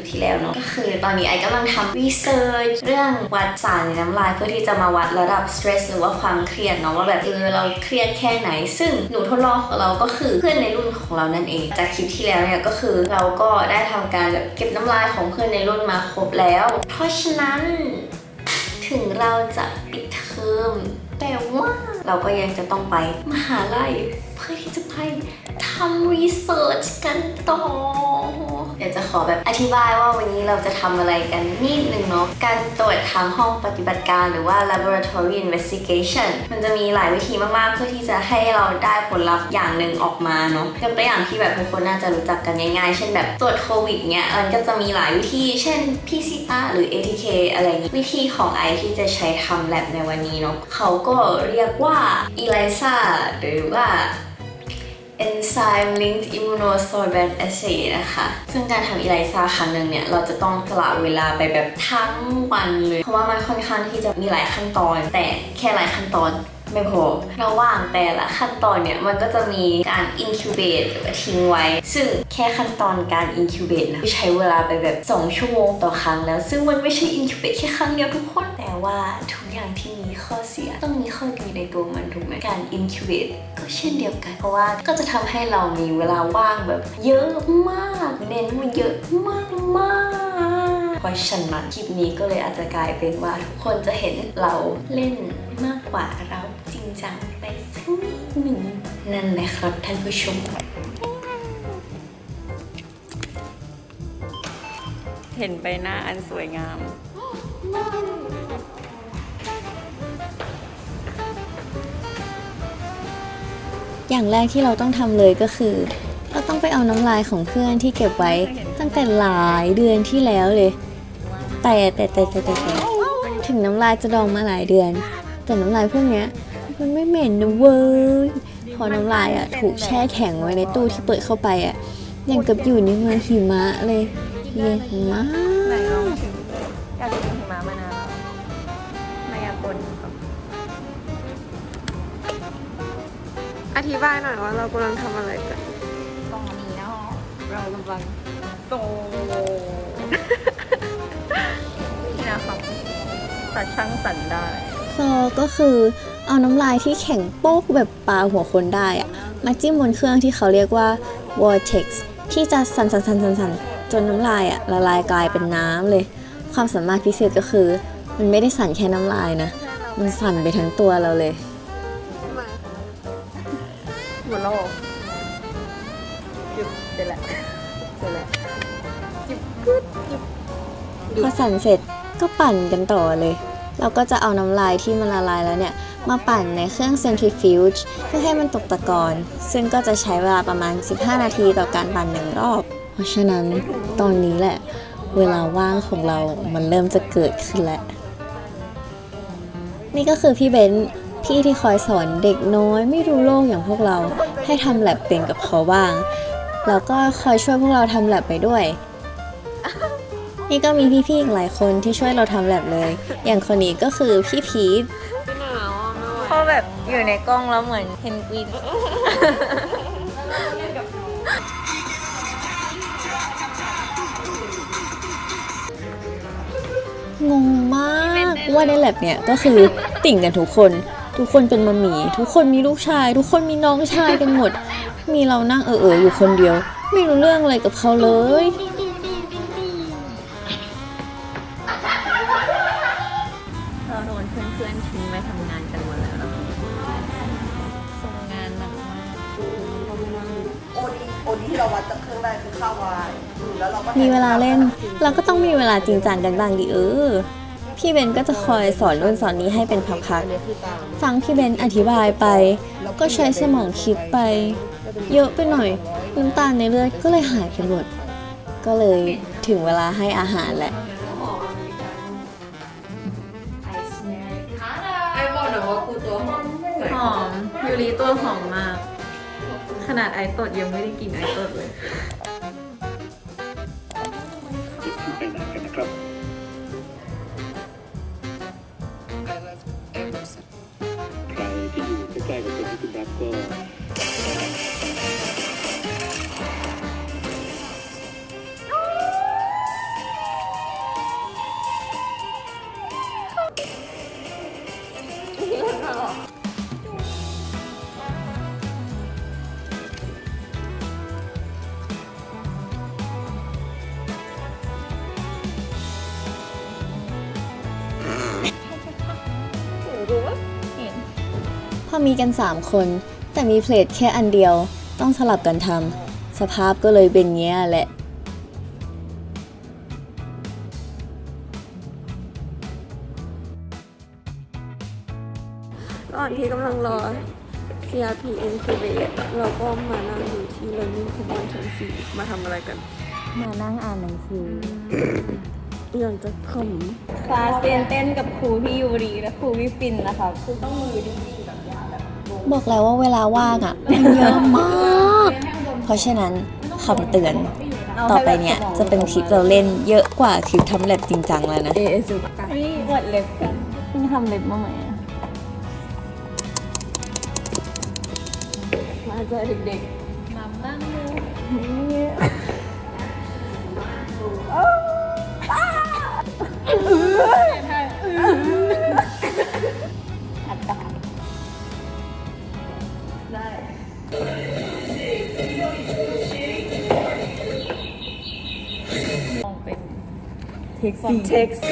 ปที่แล้วเนาะก็คือตอนนี้ไอกำลังทำรีเสิร์ชเรื่องวัดสารในน้ำลายเพื่อที่จะมาวัดระดับสเตรสหรือว่าความเครียดเนาะว่าแบบเออเราเครียดแค่ไหน ซึ่งหนูทดลองของเราก็คือเพื่อนในรุ่นของเรานั่นเอง จากคลิปที่แล้วเนี่ยก็คือเราก็ได้ทำการแบบเก็บน้ำลายของเพื่อนในรุ่นมาครบแล้ว เพราะฉะนั้นถึงเราจะปิดเทอมแต่ว่าเราก็ยังจะต้องไปมหาลัยเพื่อที่จะไป ทำรีเสิร์ชกันต่อเดี๋ยวจะขอแบบอธิบายว่าวันนี้เราจะทำอะไรกันนิดนึงเนาะ การตรวจทางห้องปฏิบัติการหรือว่า laboratory investigation มันจะมีหลายวิธีมาก ๆ เพื่อที่จะให้เราได้ผลลัพธ์อย่างหนึ่งออกมาเนาะยกตัวอย่างที่แบบทุกคนน่าจะรู้จักกันง่าย ๆ เช่นแบบตรวจโควิดเนี้ยมันก็จะมีหลายวิธี เช่น PCR หรือ ATK อะไรนี้วิธีของไอที่จะใช้ทำ lab ในวันนี้เนาะเขาก็เรียกว่า ELISA หรือว่า Enzyme Linked Immunosorbent Assay นะคะ ซึ่งการทำอีไลซาครั้งหนึ่งเนี่ย เราจะต้องกละเวลาไปแบบทั้งวันเลย เพราะว่ามันค่อนข้างที่จะมีหลายขั้นตอน แต่แค่หลายขั้นตอนไม่พอระหว่างแต่ละขั้นตอนเนี่ย มันก็จะมีการ incubate หรือว่าทิ้งไว้ ซึ่งแค่ขั้นตอนการ incubate นะใช้เวลาไปแบบ 2 ชั่วโมงต่อครั้งแล้ว ซึ่งมันไม่ใช่ incubate แค่ครั้งเดียวทุกคน แต่ว่าทุ อย่างที่มีข้อเสีย ต้องมีข้อดีในตัวมันถูกไหมการ incubate ก็เช่นเดียวกัน เพราะว่าก็จะทำให้เรามีเวลาว่างแบบ เยอะมาก เน้นมันเยอะมากมากๆเพราะฉะนั้นคลิปนี้ก็เลยอาจจะกลายเป็นว่าทุกคนจะเห็นเราเล่นมากกว่าเราจริงจังไปสักนิดหนึ่งนั่นแหละครับท่านผู้ชมเห็นใบหน้าอันสวยงาม อย่างแรกที่เราต้องทำเลยก็คือ เราต้องไปเอาน้ำลายของเพื่อนที่เก็บไว้ตั้งแต่หลายเดือนที่แล้วเลย แต่แต่แต่แต่แต่ถึงน้ำลายจะดองมาหลายเดือน แต่น้ำลายพวกเนี้ยมันไม่เหม็นนะเว้ยพอน้ำลายอะถูกแช่แข็งไว้ในตู้ที่เปิดเข้าไปอะย่างกับอยู่ในเมืองหิมะเลยเย็นมาก อธิบายหน่อยว่าเรากำลังทำอะไรกัน ตอนนี้นะเรากำลังโตนี่นะครับแต่ช่างสันได้ซอก็คือเอาน้ำลายที่แข็งโป๊กแบบปลาหัวคนได้อะมาจิ้มบนเครื่องที่เขาเรียกว่า vortex ที่จะสั่นสั่นสั่นสั่นสั่นจนน้ำลายอะละลายกลายเป็นน้ำเลย ความสามารถพิเศษก็คือ มันไม่ได้สั่นแค่น้ำลายนะ มันสั่นไปทั้งตัวเราเลยหมด โลกหยุดเสร็จแล้วเสร็จแล้วหยุดกึดหยุดพอสั่นเสร็จก็ปั่นกันต่อเลย เราก็จะเอาน้ำลายที่มันละลายแล้วเนี่ย มาปั่นในเครื่อง centrifuge เพื่อให้มันตกตะกอน ซึ่งก็จะใช้เวลาประมาณ 15 นาทีต่อการปั่นหนึ่งรอบ เพราะฉะนั้นตอนนี้แหละ เวลาว่างของเรามันเริ่มจะเกิดขึ้นแล้ว นี่ก็คือพี่เบนซ์ พี่ที่คอยสอนเด็กน้อยไม่รู้โลกอย่างพวกเราให้ทำแลบเป็นกับเขาบ้าง แล้วก็คอยช่วยพวกเราทำแลบไปด้วย นี่ก็มีพี่ๆอีกหลายคนที่ช่วยเราทำแลบเลย อย่างคนนี้ก็คือพี่พีทหนาวอะไม่ไหวพอแบบอยู่ในกล้องแล้วเหมือนเพนกวิน งงมากว่าในแลบเนี่ยก็คือติ่งกันทุกคน ทุกคนเป็นมัมหมี่ทุกคนมีลูกชาย ทุกคนมีน้องชายกันหมด มีเรานั่งเออเออๆอยู่คนเดียว ไม่รู้เรื่องอะไรกับเขาเลยเราโดนเพื่อนๆทิ้งไปทำงานกันหมดแล้วนะคะส่งงานหนักมากโอดีโอดีที่เราวัดจากเครื่องได้คือค่าวายอืมแล้วเราก็มีเวลาเล่น เราก็ต้องมีเวลาจริงจังกันบ้างดิเออ พี่เบนก็จะคอยสอนนู่นสอนนี้ให้เป็นพักๆฟังพี่เบนอธิบายไป ก็ใช้สมองคิดไป เยอะไปหน่อยน้ำตาลในเลือดก็เลยหายไปหมด ก็เลยถึงเวลาให้อาหารแหละ ไอ้บอกหน่อยว่ากูตัวหอมหอมยูริตัวหอมมาก ขนาดไอตดยังไม่ได้กินไอตดเลย ค มีกัน 3 คน แต่มีเพลทแค่อันเดียว ต้องสลับกันทำสภาพก็เลยเป็นเงี้ยแหละระหว่างที่กำลังรอ CRP incubate เราก็มานั่งอยู่ที่ learning common ชั้นสี่มาทำอะไรกัน มานั่งอ่านหนังสืออยากจะขคลาสเรียนเต้นกับครูพี่ยูรีและครูพี่ฟินนะคะคือบ บอกแล้วว่าเวลาว่างอะมันเยอะมาก เพราะฉะนั้นคำเตือน ต่อไปเนี่ยจะเป็นคลิปเราเล่นเยอะกว่าคลิปทำแล็บจริงจังแล้วนะำเอสุกะนี่วดเล็บกันเพิ่ทำเล็บมาใหม่อะมาเจอเด็กมาบ้างเลยม ท็กซี่เท็กซ์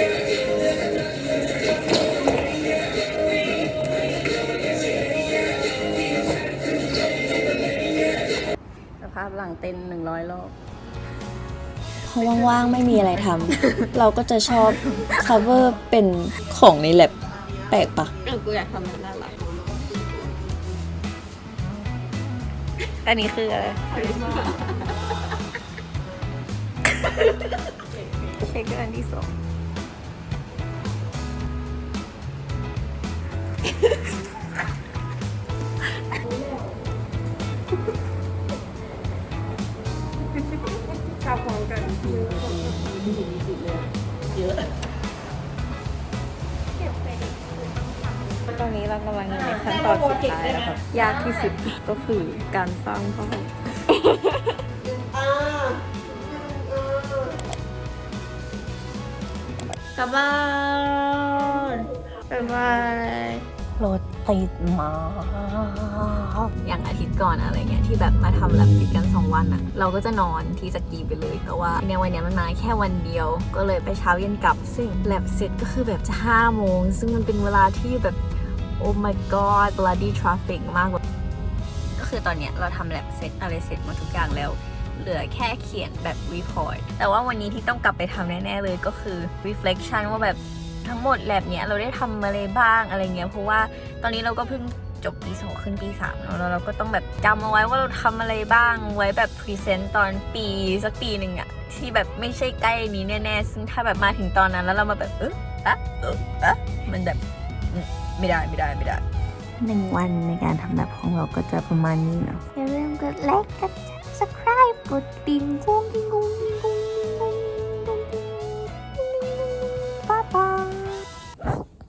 สภาพหลังเต้นหนึ่งร้อยรอบเพราะว่างๆ ไม่มีอะไรทำ เราก็จะชอบ cover เป็นของในแลบแปลกปะเออกูอยากทำมันน่ารักอันนี้คืออะไร เช็คอันที่สองขับของกันเยอะตอนนี้เรากำลังอยู่ในขั้นตอนสุดท้ายแล้วครับยากที่สุดก็คือการสร้างผ้าห่ม ลับบ้านบ๊ายบายรถติดมากอย่างอาทิตย์ก่อนอะไรเงี้ยที่แบบมาทำแลบติดกัน 2 วันอะเราก็จะนอนที่สกีไปเลยแต่ว่าในวันเนี้ยมันมาแค่วันเดียว ก็เลยไปเช้าเย็นกลับ ซึ่งแลบเสร็จก็คือแบบจะ5โมง ซึ่งมันเป็นเวลาที่แบบ โอ้ my god bloody traffic มากแบบก็คือตอนเนี้ยเราทำแลบเสร็จอะไรเสร็จหมดทุกอย่างแล้ว เหลือแค่เขียนแบบ report แต่ว่าวันนี้ที่ต้องกลับไปทำแน่ๆเลยก็คือ reflection ว่าแบบทั้งหมดแลบเนี้ยเราได้ทำอะไรบ้างอะไรเงี้ยเพราะว่าตอนนี้เราก็เพิ่งจบปีสองขึ้นปีสามเนอะแล้วเราก็ต้องแบบจำเอาไว้ว่าเราทำอะไรบ้างไว้แบบ present ตอนปีสักปีหนึ่งอะที่แบบไม่ใช่ใกล้นี้แน่ๆ ซึ่งถ้าแบบมาถึงตอนนั้นแล้วเรามาแบบเอออะเอออะมันแบบไม่ได้ไม่ได้ไม่ได้หนึ่งวันในการทำแบบของเราก็จะประมาณนี้เนาะอย่าลืมกดไลค์กด subscribe ก ดติ่งกุ้งกิ้งกุ้งกิ้งกุ้ง